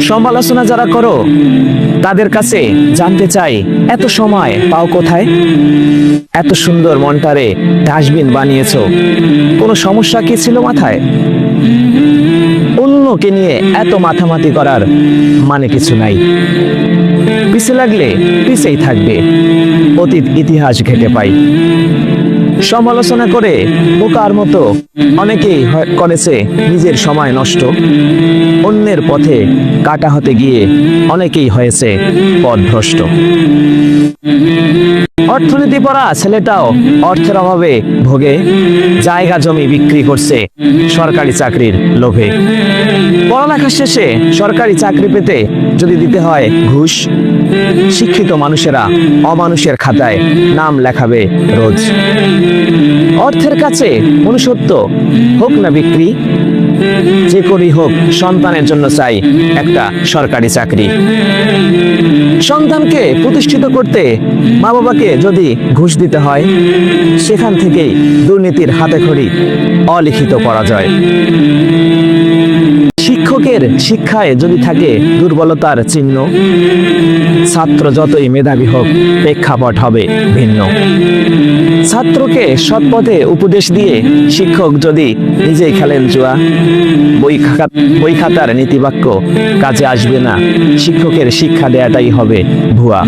সমালোচনা যারা করো, তাদের কাছে জানতে চাই, এত সময় পাও কোথায়? এত সুন্দর মনটারে ডাস্টবিন বানিয়েছো। কোনো সমস্যা কি ছিল মাথায়? অন্যকে নিয়ে এত মাথামাতি করার মানে কিছু নাই। পিছে লাগলে পিছেই থাকবে। অতীত ইতিহাস ঘেটে পাই। সমালোচনা করে বোকার মতো। অনেকেই করেছে নিজের সময় নষ্ট। অন্যের পথে কাটা হতে গিয়ে অনেকেই হয়েছে পথভ্রষ্ট। অর্থনীতি পড়া ছেলেটাও অর্থের অভাবে ভোগে, জায়গা জমি বিক্রি করছে সরকারি চাকরির লোভে। পড়ালেখা শেষে সরকারি চাকরি পেতে যদি দিতে হয় ঘুষ, শিক্ষিত মানুষেরা অমানুষের খাতায় নাম লেখাবে রোজ। অর্থের কাছে মনুষ্যত্ব হোক না বিক্রি, যে করি হোক সন্তানের জন্য চাই একটা সরকারি চাকরি। সন্তানকে প্রতিষ্ঠিত করতে মা বাবাকে যদি ঘুষ দিতে হয়, সেখান থেকেই দুর্নীতির হাতে খড়ি অলিখিত পরাজয়। শিক্ষকের শিক্ষায় যদি থাকে দুর্বলতার চিহ্ন, ছাত্র যতই মেধাবী হোক, প্রেক্ষাপট হবে ভিন্ন। ছাত্রকে সৎপথে উপদেশ দিয়ে শিক্ষক যদি নিজেই খেলেন জুয়া, বই খাতা, বই খাতার নীতিবাক্য কাজে আসবে না, শিক্ষকের শিক্ষা দেয়াটাই হবে ভুয়া।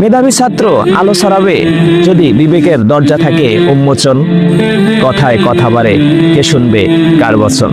মেধাবী ছাত্র আলো ছড়াবে যদি বিবেকের দরজা থাকে উন্মোচন, কথায় কথা বাড়ে, কে শুনবে কার বচন?